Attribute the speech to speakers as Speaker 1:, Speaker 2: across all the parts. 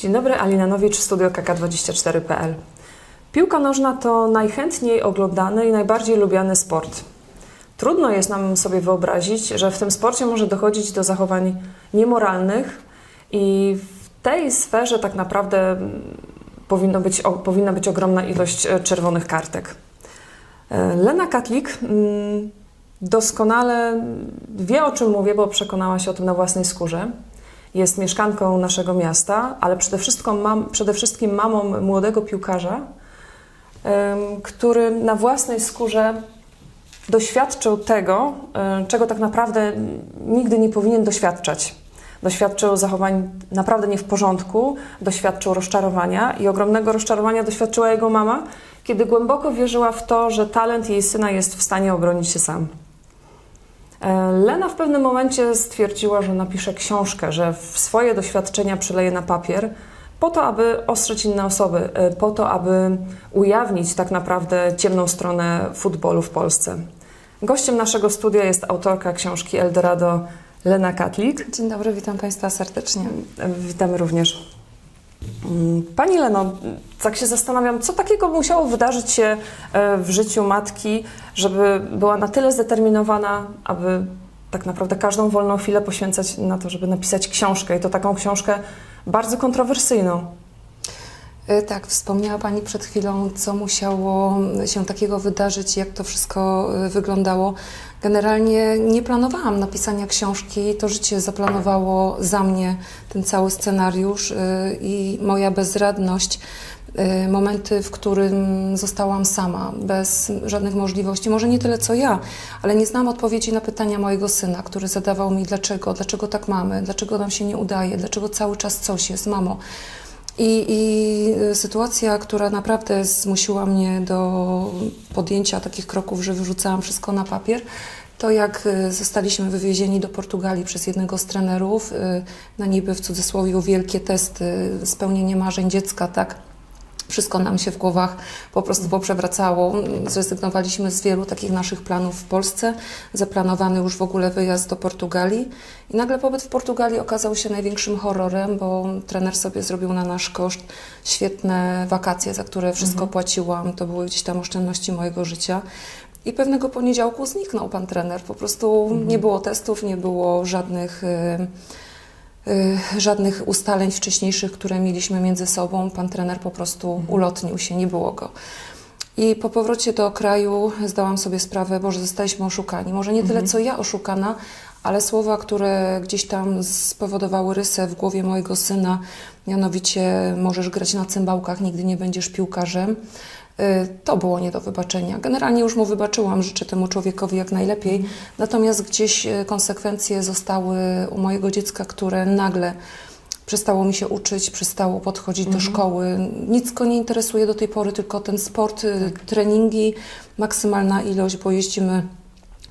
Speaker 1: Dzień dobry, Alina Nowicz, studio KK24.pl. Piłka nożna to najchętniej oglądany i najbardziej lubiany sport. Trudno jest nam sobie wyobrazić, że w tym sporcie może dochodzić do zachowań niemoralnych i w tej sferze tak naprawdę mm, powinno być, o, powinna być ogromna ilość e, czerwonych kartek. E, Lena Katlik mm, doskonale wie, o czym mówię, bo przekonała się o tym na własnej skórze. Jest mieszkanką naszego miasta, ale przede wszystkim, mam, przede wszystkim mamą młodego piłkarza, który na własnej skórze doświadczył tego, czego tak naprawdę nigdy nie powinien doświadczać. Doświadczył zachowań naprawdę nie w porządku, doświadczył rozczarowania i ogromnego rozczarowania doświadczyła jego mama, kiedy głęboko wierzyła w to, że talent jej syna jest w stanie obronić się sam. E, Lena w pewnym momencie stwierdziła, że napisze książkę, że swoje doświadczenia przeleje na papier, po to, aby ostrzec inne osoby, e, po to, aby ujawnić tak naprawdę ciemną stronę futbolu w Polsce. Gościem naszego studia jest autorka książki Eldorado Lena Katlik.
Speaker 2: Dzień dobry, witam Państwa serdecznie.
Speaker 1: Witamy również. Pani Leno, tak się zastanawiam, co takiego musiało wydarzyć się e, w życiu matki, żeby była na tyle zdeterminowana, aby tak naprawdę każdą wolną chwilę poświęcać na to, żeby napisać książkę i to taką książkę bardzo kontrowersyjną.
Speaker 2: E, Tak, wspomniała Pani przed chwilą, co musiało się takiego wydarzyć, jak to wszystko e, wyglądało. Generalnie nie planowałam napisania książki, to życie zaplanowało za mnie ten cały scenariusz e, i moja bezradność. Momenty, w którym zostałam sama, bez żadnych możliwości. Może nie tyle co ja, ale nie znam odpowiedzi na pytania mojego syna, który zadawał mi dlaczego, dlaczego tak mamy, dlaczego nam się nie udaje, dlaczego cały czas coś jest, mamo. I, I sytuacja, która naprawdę zmusiła mnie do podjęcia takich kroków, że wyrzucałam wszystko na papier, to jak y, zostaliśmy wywiezieni do Portugalii przez jednego z trenerów y, na niby w cudzysłowie wielkie testy, spełnienie marzeń dziecka, tak? Wszystko nam się w głowach po prostu poprzewracało. Zrezygnowaliśmy z wielu takich naszych planów w Polsce. Zaplanowany już w ogóle wyjazd do Portugalii. I nagle pobyt w Portugalii okazał się największym horrorem, bo trener sobie zrobił na nasz koszt świetne wakacje, za które wszystko płaciłam. To były gdzieś tam oszczędności mojego życia. I pewnego poniedziałku zniknął pan trener. Po prostu nie było testów, nie było żadnych. y, y, żadnych ustaleń wcześniejszych, które mieliśmy między sobą. Pan trener po prostu ulotnił się, nie było go. I po powrocie do kraju zdałam sobie sprawę, bo że zostaliśmy oszukani. Może nie tyle co ja oszukana, ale słowa, które gdzieś tam spowodowały rysę w głowie mojego syna, mianowicie możesz grać na cymbałkach, nigdy nie będziesz piłkarzem. Y, To było nie do wybaczenia. Generalnie już mu wybaczyłam, życzę temu człowiekowi jak najlepiej. Natomiast gdzieś y, konsekwencje zostały u mojego dziecka, które nagle przestało mi się uczyć, przestało podchodzić do szkoły. Nic go nie interesuje do tej pory, tylko ten sport, y, treningi, maksymalna ilość, bo jeździmy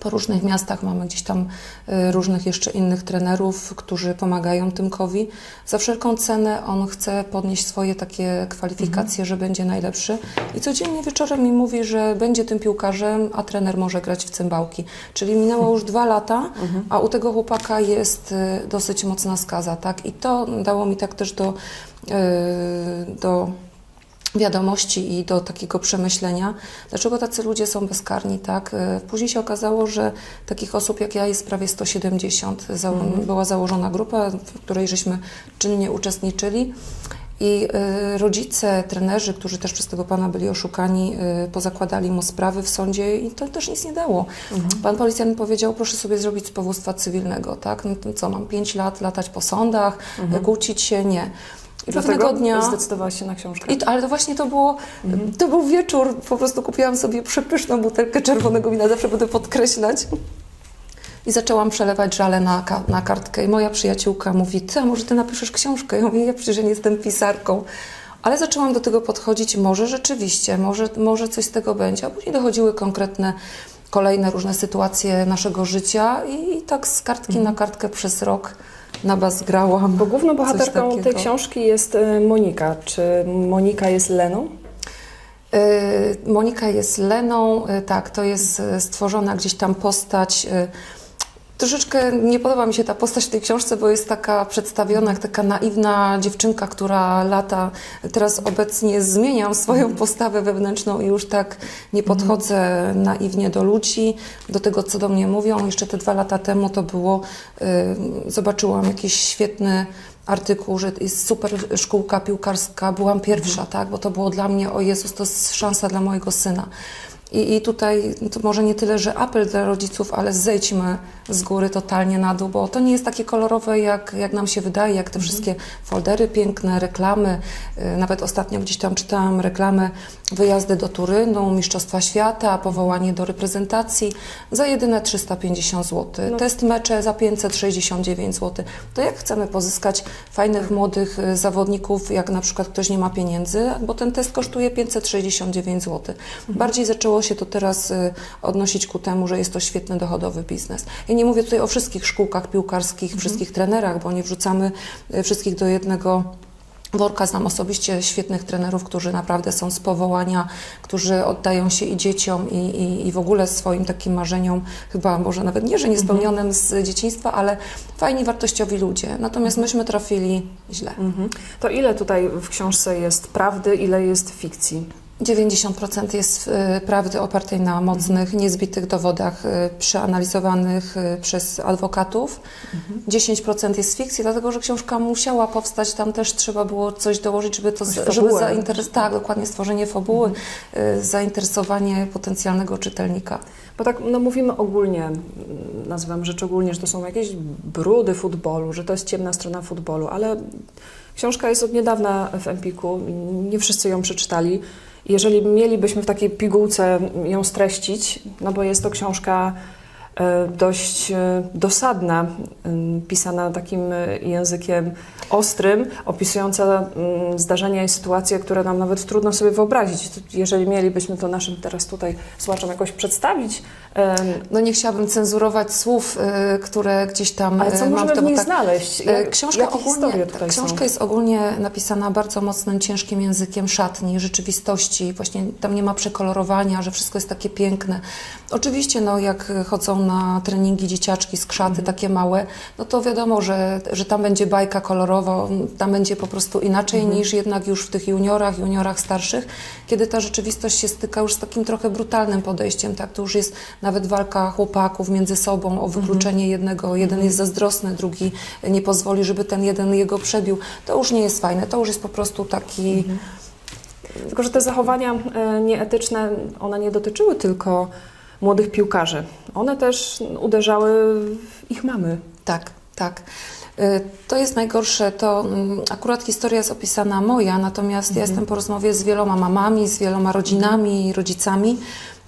Speaker 2: po różnych miastach, mamy gdzieś tam y, różnych jeszcze innych trenerów, którzy pomagają Tymkowi. Za wszelką cenę on chce podnieść swoje takie kwalifikacje, że będzie najlepszy i codziennie wieczorem mi mówi, że będzie tym piłkarzem, a trener może grać w cymbałki. Czyli minęło już dwa lata, a u tego chłopaka jest y, dosyć mocna skaza, tak? I to dało mi tak też do, y, do wiadomości i do takiego przemyślenia, dlaczego tacy ludzie są bezkarni, tak? E, Później się okazało, że takich osób jak ja jest prawie 170. Za, Była założona grupa, w której żeśmy czynnie uczestniczyli. I y, rodzice, trenerzy, którzy też przez tego pana byli oszukani, y, pozakładali mu sprawy w sądzie i to też nic nie dało. Pan policjant powiedział, proszę sobie zrobić z powództwa cywilnego, tak? No co, mam 5 lat latać po sądach, kłócić się? Nie. I
Speaker 1: Dlatego
Speaker 2: dnia...
Speaker 1: zdecydowałaś się na książkę.
Speaker 2: I to, ale to właśnie to było, to był wieczór, po prostu kupiłam sobie przepyszną butelkę czerwonego wina, zawsze będę podkreślać. I zaczęłam przelewać żale na, na kartkę i moja przyjaciółka mówi, ty, a może ty napiszesz książkę? Ja mówię, ja przecież nie jestem pisarką. Ale zaczęłam do tego podchodzić, może rzeczywiście, może, może coś z tego będzie. A później dochodziły konkretne, kolejne różne sytuacje naszego życia i, tak z kartki na kartkę przez rok na bas grałam.
Speaker 1: Bo główną bohaterką tej książki jest e, Monika. Czy Monika jest Leną?
Speaker 2: Y, Monika jest Leną, y, tak, to jest y, stworzona gdzieś tam postać. Troszeczkę nie podoba mi się ta postać w tej książce, bo jest taka przedstawiona jak taka naiwna dziewczynka, która lata. Teraz obecnie zmieniam swoją postawę wewnętrzną i już tak nie podchodzę naiwnie do ludzi, do tego, co do mnie mówią. Jeszcze te dwa lata temu to było, y, zobaczyłam jakiś świetny artykuł, że jest super szkółka piłkarska, byłam pierwsza, tak? Bo to było dla mnie, o Jezus, to jest szansa dla mojego syna. I, I tutaj to może nie tyle, że apel dla rodziców, ale zejdźmy z góry totalnie na dół, bo to nie jest takie kolorowe, jak, jak nam się wydaje, jak te wszystkie foldery piękne, reklamy. Yy, Nawet ostatnio gdzieś tam czytałam reklamy wyjazdy do Turynu, Mistrzostwa Świata, powołanie do reprezentacji za jedyne 350 zł. Test mecze za 569 zł. To jak chcemy pozyskać fajnych, młodych y, zawodników, jak na przykład ktoś nie ma pieniędzy, bo ten test kosztuje 569 zł. Bardziej zaczęło się to teraz y, odnosić ku temu, że jest to świetny dochodowy biznes. Ja nie mówię tutaj o wszystkich szkółkach piłkarskich, wszystkich trenerach, bo nie wrzucamy y, wszystkich do jednego worka. Znam osobiście świetnych trenerów, którzy naprawdę są z powołania, którzy oddają się i dzieciom, i, i, i w ogóle swoim takim marzeniom, chyba może nawet nie, że niespełnionym z dzieciństwa, ale fajni, wartościowi ludzie. Natomiast myśmy trafili źle.
Speaker 1: Mhm. To ile tutaj w książce jest prawdy, ile jest fikcji?
Speaker 2: 90% jest y, prawdy opartej na mocnych, niezbitych dowodach y, przeanalizowanych y, przez adwokatów. 10% jest fikcji, dlatego że książka musiała powstać. Tam też trzeba było coś dołożyć, żeby to żeby zainteresować. Tak, dokładnie stworzenie fabuły, y, zainteresowanie potencjalnego czytelnika.
Speaker 1: Bo tak no, mówimy ogólnie, nazywam rzecz ogólnie, że to są jakieś brudy futbolu, że to jest ciemna strona futbolu, ale książka jest od niedawna w Empiku, nie wszyscy ją przeczytali. Jeżeli mielibyśmy w takiej pigułce ją streścić, no bo jest to książka dość e, dosadna, m, pisana takim e, językiem ostrym, opisująca mm, zdarzenia i sytuacje, które nam nawet trudno sobie wyobrazić. Jeżeli mielibyśmy to naszym teraz tutaj słuchaczom jakoś przedstawić,
Speaker 2: No nie chciałabym cenzurować słów, które gdzieś tam
Speaker 1: ale co
Speaker 2: mam
Speaker 1: możemy w niej
Speaker 2: tak,
Speaker 1: znaleźć?
Speaker 2: E,
Speaker 1: Jak,
Speaker 2: Książka, ogólnie, książka
Speaker 1: są?
Speaker 2: jest ogólnie napisana bardzo mocnym, ciężkim językiem szatni, rzeczywistości. Właśnie tam nie ma przekolorowania, że wszystko jest takie piękne. Oczywiście, no, jak chodzą na treningi dzieciaczki z krzaty,
Speaker 1: Mhm.
Speaker 2: takie małe, no to wiadomo, że, że tam będzie bajka kolorowa, tam będzie po prostu inaczej
Speaker 1: Mhm.
Speaker 2: niż jednak już w tych juniorach, juniorach starszych, kiedy ta rzeczywistość się styka już z takim trochę brutalnym podejściem, tak? To już jest nawet walka chłopaków między sobą o wykluczenie
Speaker 1: Mhm.
Speaker 2: jednego. Jeden jest zazdrosny, drugi nie pozwoli, żeby ten jeden jego przebił. To już nie jest fajne, to już jest po prostu taki...
Speaker 1: Mhm. Tylko, że te zachowania e, nieetyczne, one nie dotyczyły tylko młodych piłkarzy. One też uderzały w ich mamy.
Speaker 2: Tak, tak. Y, To jest najgorsze, to mm, akurat historia jest opisana moja, natomiast ja jestem po rozmowie z wieloma mamami, z wieloma rodzinami, rodzicami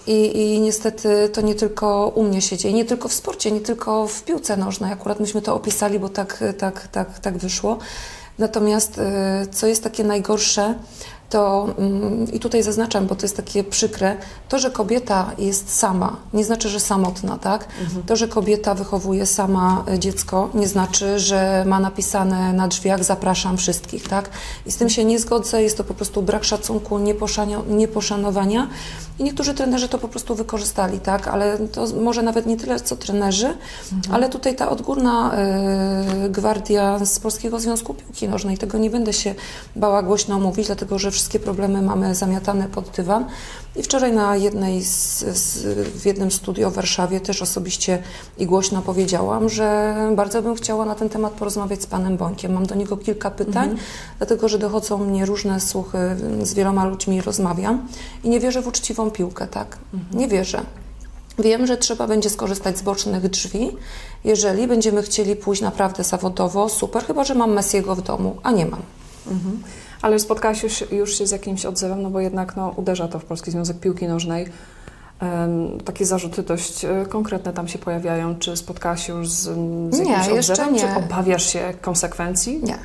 Speaker 2: i, i niestety to nie tylko u mnie się dzieje, nie tylko w sporcie, nie tylko w piłce nożnej, akurat myśmy to opisali, bo tak, tak, tak, tak wyszło. Natomiast y, co jest takie najgorsze, to mm, i tutaj zaznaczam, bo to jest takie przykre, to, że kobieta jest sama, nie znaczy, że samotna, tak? To, że kobieta wychowuje sama e, dziecko, nie znaczy, że ma napisane na drzwiach zapraszam wszystkich, tak? I z tym się nie zgodzę, jest to po prostu brak szacunku, nieposzanowania i niektórzy trenerzy to po prostu wykorzystali, tak? Ale to może nawet nie tyle co trenerzy, ale tutaj ta odgórna e, gwardia z Polskiego Związku Piłki Nożnej, tego nie będę się bała głośno mówić, dlatego że wszystkie problemy mamy zamiatane pod dywan. I wczoraj na jednej z, z, w jednym studio w Warszawie też osobiście i głośno powiedziałam, że bardzo bym chciała na ten temat porozmawiać z panem Bońkiem. Mam do niego kilka pytań, dlatego że dochodzą mnie różne słuchy, z wieloma ludźmi rozmawiam i nie wierzę w uczciwą piłkę, tak? Nie wierzę. Wiem, że trzeba będzie skorzystać z bocznych drzwi, jeżeli będziemy chcieli pójść naprawdę zawodowo, super, chyba że mam Messiego w domu, a nie mam.
Speaker 1: Mhm. Ale spotkałaś już, już się z jakimś odzewem, no bo jednak no, uderza to w Polski Związek Piłki Nożnej. Em, takie zarzuty dość e, konkretne tam się pojawiają. Czy spotkałaś się już z, z
Speaker 2: Nie,
Speaker 1: jakimś
Speaker 2: jeszcze
Speaker 1: odzewem?
Speaker 2: nie.
Speaker 1: Czy obawiasz się konsekwencji?
Speaker 2: Nie.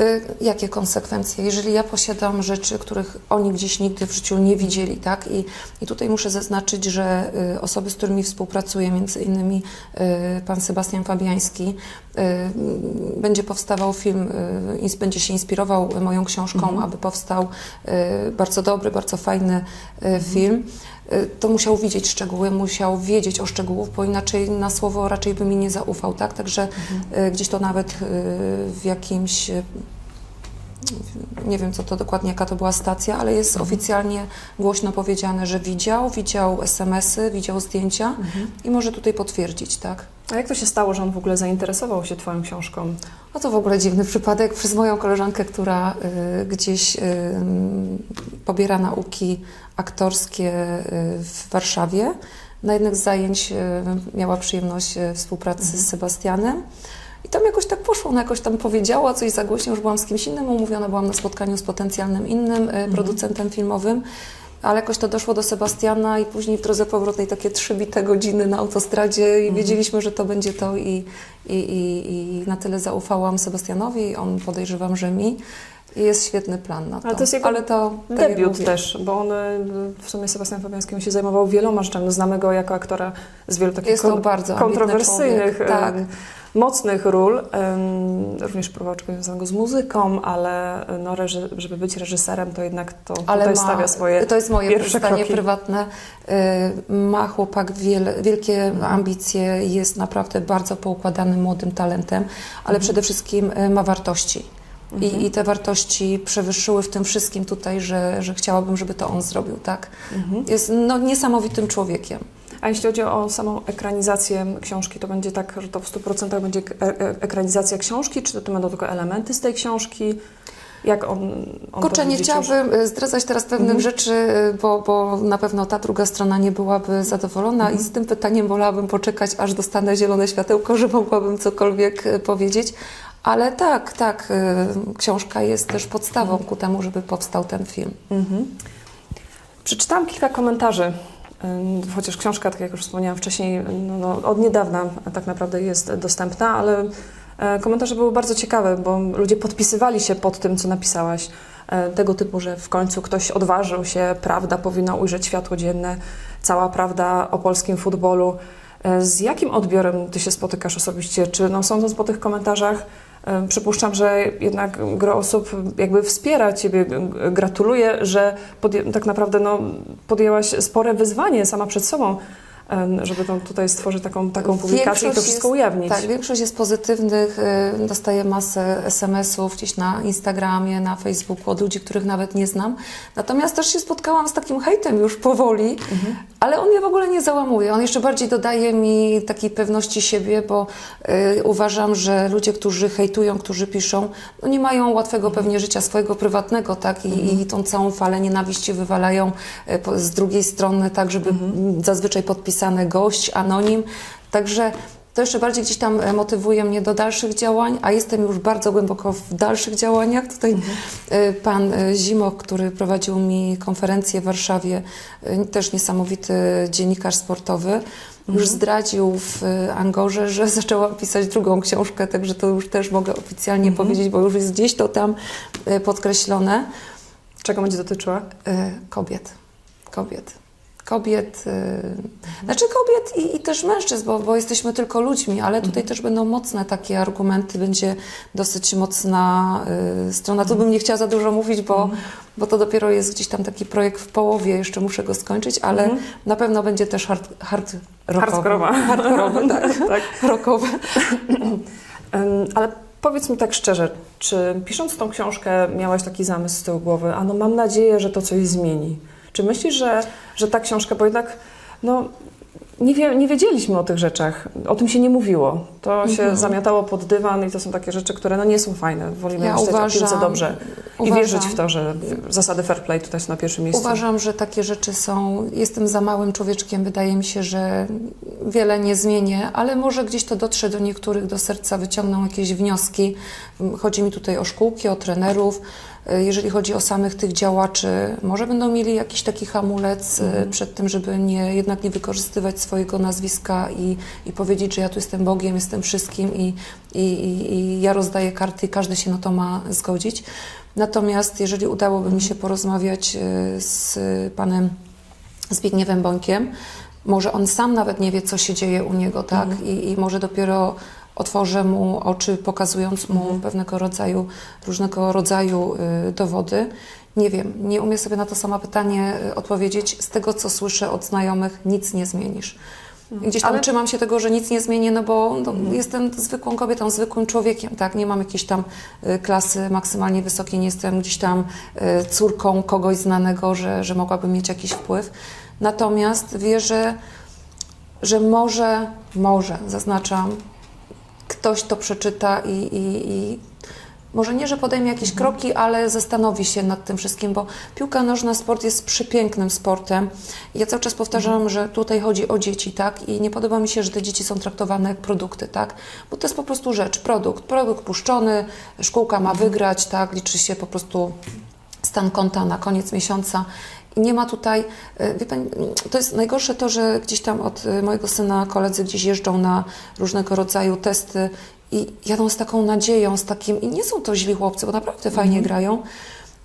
Speaker 2: Y, Jakie konsekwencje? Jeżeli ja posiadam rzeczy, których oni gdzieś nigdy w życiu nie widzieli, tak? I, i tutaj muszę zaznaczyć, że y, osoby, z którymi współpracuję, między innymi y, pan Sebastian Fabiański, będzie powstawał film, będzie się inspirował moją książką, aby powstał bardzo dobry, bardzo fajny y, film. Y, to musiał widzieć szczegóły, musiał wiedzieć o szczegółów, bo inaczej na słowo raczej by mi nie zaufał, tak? Także y, gdzieś to nawet y, w jakimś nie wiem co to dokładnie, jaka to była stacja, ale jest oficjalnie głośno powiedziane, że widział, widział SMS-y, widział zdjęcia i może tutaj potwierdzić, tak?
Speaker 1: A jak to się stało, że on w ogóle zainteresował się Twoją książką?
Speaker 2: No to w ogóle dziwny przypadek przez moją koleżankę, która y, gdzieś y, pobiera nauki aktorskie y, w Warszawie. Na jednych z zajęć y, miała przyjemność y, współpracy z Sebastianem. I tam jakoś tak poszło, ona jakoś tam powiedziała coś za głośno, już byłam z kimś innym umówiona, byłam na spotkaniu z potencjalnym innym y, producentem filmowym, ale jakoś to doszło do Sebastiana i później w drodze powrotnej takie trzy bite godziny na autostradzie i wiedzieliśmy, że to będzie to i, i, i, i na tyle zaufałam Sebastianowi, on podejrzewam, że mi jest świetny plan na to.
Speaker 1: Ale to jest jego
Speaker 2: Ale to, tak jak
Speaker 1: Debiut
Speaker 2: mówię,
Speaker 1: też, bo on y, w sumie Sebastian Fabiański się zajmował wieloma rzeczami. No, Znamy go jako aktora z wielu takich
Speaker 2: Jest to
Speaker 1: kon-
Speaker 2: bardzo
Speaker 1: kontrowersyjnych,
Speaker 2: człowiek, tak.
Speaker 1: mocnych ról. Również próbował czegoś związanego z muzyką, ale no, reży- żeby być reżyserem, to jednak to
Speaker 2: ale
Speaker 1: tutaj
Speaker 2: ma,
Speaker 1: stawia swoje
Speaker 2: to jest moje
Speaker 1: pierwsze
Speaker 2: zdanie prywatne. Y, Ma chłopak wiele, wielkie ambicje, jest naprawdę bardzo poukładanym, młodym talentem, ale
Speaker 1: Mhm.
Speaker 2: przede wszystkim y, ma wartości. I, I te wartości przewyższyły w tym wszystkim tutaj, że, że chciałabym, żeby to on zrobił, tak?
Speaker 1: Mhm.
Speaker 2: Jest no, niesamowitym człowiekiem.
Speaker 1: A jeśli chodzi o samą ekranizację książki, to będzie tak, że to w 100% będzie e- e- ekranizacja książki, czy to będą tylko elementy z tej książki? Jak on, on
Speaker 2: Kurczę, nie
Speaker 1: widzi już?
Speaker 2: chciałabym y, zdradzać teraz pewnych
Speaker 1: Mhm.
Speaker 2: rzeczy, bo, bo na pewno ta druga strona nie byłaby zadowolona
Speaker 1: Mhm.
Speaker 2: i z tym pytaniem wolałabym poczekać, aż dostanę zielone światełko, że mogłabym cokolwiek powiedzieć. Ale tak, tak, y, książka jest też podstawą ku temu, żeby powstał ten film.
Speaker 1: Mhm. Przeczytałam kilka komentarzy, ym, chociaż książka, tak jak już wspomniałam wcześniej, no, no, od niedawna tak naprawdę jest dostępna, ale e, komentarze były bardzo ciekawe, bo ludzie podpisywali się pod tym, co napisałaś. E, Tego typu, że w końcu ktoś odważył się, prawda powinna ujrzeć światło dzienne, cała prawda o polskim futbolu. E, Z jakim odbiorem ty się spotykasz osobiście? Czy no, sądząc po tych komentarzach, przypuszczam, że jednak gro osób jakby wspiera Ciebie, gratuluje, że tak naprawdę no, podjęłaś spore wyzwanie sama przed sobą, żeby tą, tutaj stworzyć taką, taką publikację i to wszystko
Speaker 2: jest-
Speaker 1: ujawnić.
Speaker 2: Tak, większość jest pozytywnych. Dostaję masę SMS-ów gdzieś na Instagramie, na Facebooku od ludzi, których nawet nie znam. Natomiast też się spotkałam z takim hejtem już powoli,
Speaker 1: Mhm.
Speaker 2: ale on mnie w ogóle nie załamuje. On jeszcze bardziej dodaje mi takiej pewności siebie, bo y, uważam, że ludzie, którzy hejtują, którzy piszą, no nie mają łatwego
Speaker 1: Mhm.
Speaker 2: pewnie życia swojego prywatnego, tak? I, i tą całą falę nienawiści wywalają y, po- z drugiej strony, tak, żeby
Speaker 1: Mhm.
Speaker 2: zazwyczaj podpisane gość, anonim. Także to jeszcze bardziej gdzieś tam e, motywuje mnie do dalszych działań, a jestem już bardzo głęboko w dalszych działaniach. Tutaj e, pan e, Zimok, który prowadził mi konferencję w Warszawie, też niesamowity dziennikarz sportowy, już zdradził w Angorze, że zaczęłam pisać drugą książkę, także to już też mogę oficjalnie powiedzieć, bo już jest gdzieś to tam podkreślone.
Speaker 1: Czego będzie dotyczyła?
Speaker 2: Kobiet. Kobiet. Kobiet, y, znaczy kobiet i, i też mężczyzn, bo, bo jesteśmy tylko ludźmi, ale tutaj też będą mocne takie argumenty, będzie dosyć mocna y, strona. Tu bym nie chciała za dużo mówić, bo, bo to dopiero jest gdzieś tam taki projekt w połowie, jeszcze muszę go skończyć, ale na pewno będzie też hard, hard rockowy. Hardkorowy, tak.
Speaker 1: tak.
Speaker 2: Rockowy.
Speaker 1: Em, Ale powiedz mi tak szczerze, czy pisząc tą książkę miałaś taki zamysł z tyłu głowy, a no mam nadzieję, że to coś zmieni? Czy myślisz, że, że ta książka, bo jednak no, nie, wie, nie wiedzieliśmy o tych rzeczach, o tym się nie mówiło. To się
Speaker 2: Mhm.
Speaker 1: zamiatało pod dywan i to są takie rzeczy, które no, nie są fajne. Wolimy
Speaker 2: Ja
Speaker 1: myśleć o piłce
Speaker 2: uważam-
Speaker 1: dobrze i
Speaker 2: uważam-
Speaker 1: wierzyć w to, że zasady fair play tutaj są na pierwszym miejscu.
Speaker 2: Uważam, że takie rzeczy są. Jestem za małym człowieczkiem, wydaje mi się, że wiele nie zmienię, ale może gdzieś to dotrze do niektórych do serca, wyciągną jakieś wnioski. Chodzi mi tutaj o szkółki, o trenerów. Jeżeli chodzi o samych tych działaczy, może będą mieli jakiś taki hamulec e, przed tym, żeby nie, jednak nie wykorzystywać swojego nazwiska i, i powiedzieć, że ja tu jestem Bogiem, jestem wszystkim i, i, i, ja rozdaję karty i każdy się na to ma zgodzić. Natomiast jeżeli udałoby mi się porozmawiać e, z panem Zbigniewem Bońkiem, może on sam nawet nie wie, co się dzieje u niego, tak? I, I może dopiero otworzę mu oczy, pokazując mu pewnego rodzaju, różnego rodzaju y, dowody. Nie wiem, nie umiem sobie na to sama pytanie y, odpowiedzieć. Z tego, co słyszę od znajomych, nic nie zmienisz. I Gdzieś tam
Speaker 1: Ale-
Speaker 2: trzymam się tego, że nic nie zmienię, no bo no, jestem zwykłą kobietą, zwykłym człowiekiem, tak? Nie mam jakiejś tam y, klasy maksymalnie wysokiej, nie jestem gdzieś tam córką kogoś znanego, że, że mogłabym mieć jakiś wpływ. Natomiast wierzę, że może, może, zaznaczam, ktoś to przeczyta i, i, i może nie, że podejmie jakieś kroki, ale zastanowi się nad tym wszystkim, bo piłka nożna, sport jest przepięknym sportem. Ja cały czas powtarzam, że tutaj chodzi o dzieci, tak? I nie podoba mi się, że te dzieci są traktowane jak produkty, tak? Bo to jest po prostu rzecz, produkt. Produkt puszczony, szkółka ma wygrać, tak? Liczy się po prostu stan konta na koniec miesiąca. I nie ma tutaj, e, wie pani, to jest najgorsze to, że gdzieś tam od e, mojego syna koledzy gdzieś jeżdżą na różnego rodzaju testy i jadą z taką nadzieją, z takim, i nie są to źli chłopcy, bo naprawdę fajnie grają,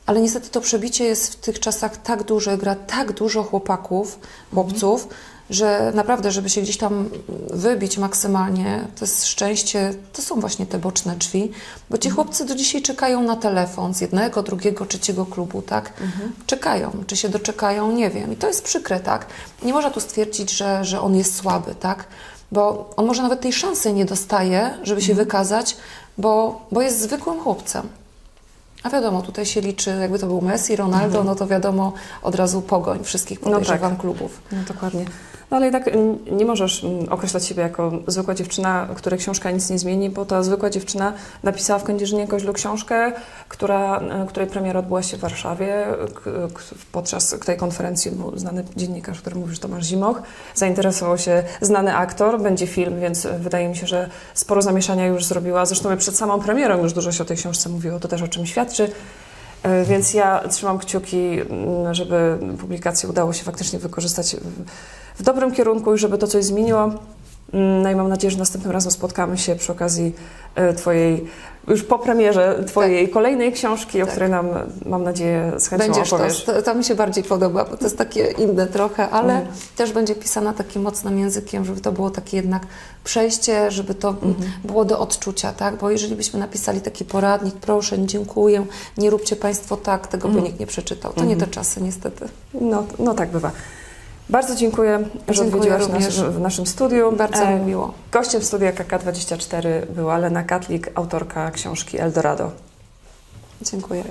Speaker 2: ale niestety to przebicie jest w tych czasach tak duże, gra tak dużo chłopaków, chłopców, że naprawdę, żeby się gdzieś tam wybić maksymalnie, to jest szczęście, to są właśnie te boczne drzwi, bo ci chłopcy do dzisiaj czekają na telefon z jednego, drugiego, trzeciego klubu, tak? Czekają. Czy się doczekają? Nie wiem. I to jest przykre, tak? Nie można tu stwierdzić, że, że on jest słaby, tak? Bo on może nawet tej szansy nie dostaje, żeby się wykazać, bo, bo jest zwykłym chłopcem. A wiadomo, tutaj się liczy, jakby to był Messi, Ronaldo, no to wiadomo, od razu pogoń wszystkich
Speaker 1: No tak.
Speaker 2: podejrzewam klubów.
Speaker 1: No dokładnie. No ale tak mm, nie możesz mm, określać siebie jako zwykła dziewczyna, której książka nic nie zmieni, bo ta zwykła dziewczyna napisała w Kędzierzynie Koźlu książkę, która, e, której premiera odbyła się w Warszawie. Podczas tej konferencji był znany dziennikarz, który mówił, że Tomasz Zimoch. Zainteresował się znany aktor, będzie film, więc wydaje mi się, że sporo zamieszania już zrobiła. Zresztą przed samą premierą już dużo się o tej książce mówiło, to też o czym świadczy. E, Więc ja trzymam kciuki, mm, żeby publikację udało się faktycznie wykorzystać w- dobrym kierunku i żeby to coś zmieniło. Mm, No i mam nadzieję, że następnym razem spotkamy się przy okazji e, Twojej, już po premierze Twojej kolejnej książki, o
Speaker 2: Tak.
Speaker 1: której nam, mam nadzieję, z chęcią
Speaker 2: Będziesz to,
Speaker 1: opowiesz.
Speaker 2: to, to mi się bardziej podoba, bo to jest takie inne trochę, ale
Speaker 1: Mhm.
Speaker 2: też będzie pisana takim mocnym językiem, żeby to było takie jednak przejście, żeby to
Speaker 1: Mhm.
Speaker 2: było do odczucia, tak? Bo jeżeli byśmy napisali taki poradnik, proszę, dziękuję, nie róbcie Państwo tak, tego
Speaker 1: Mhm.
Speaker 2: by nikt nie przeczytał. To nie te czasy niestety.
Speaker 1: No, no tak bywa. Bardzo dziękuję, że
Speaker 2: Dziękuję
Speaker 1: odwiedziłaś nas w naszym studiu.
Speaker 2: Bardzo
Speaker 1: E,
Speaker 2: mi miło.
Speaker 1: Gościem studia KK24 była Lena Katlik, autorka książki Eldorado.
Speaker 2: Dziękuję.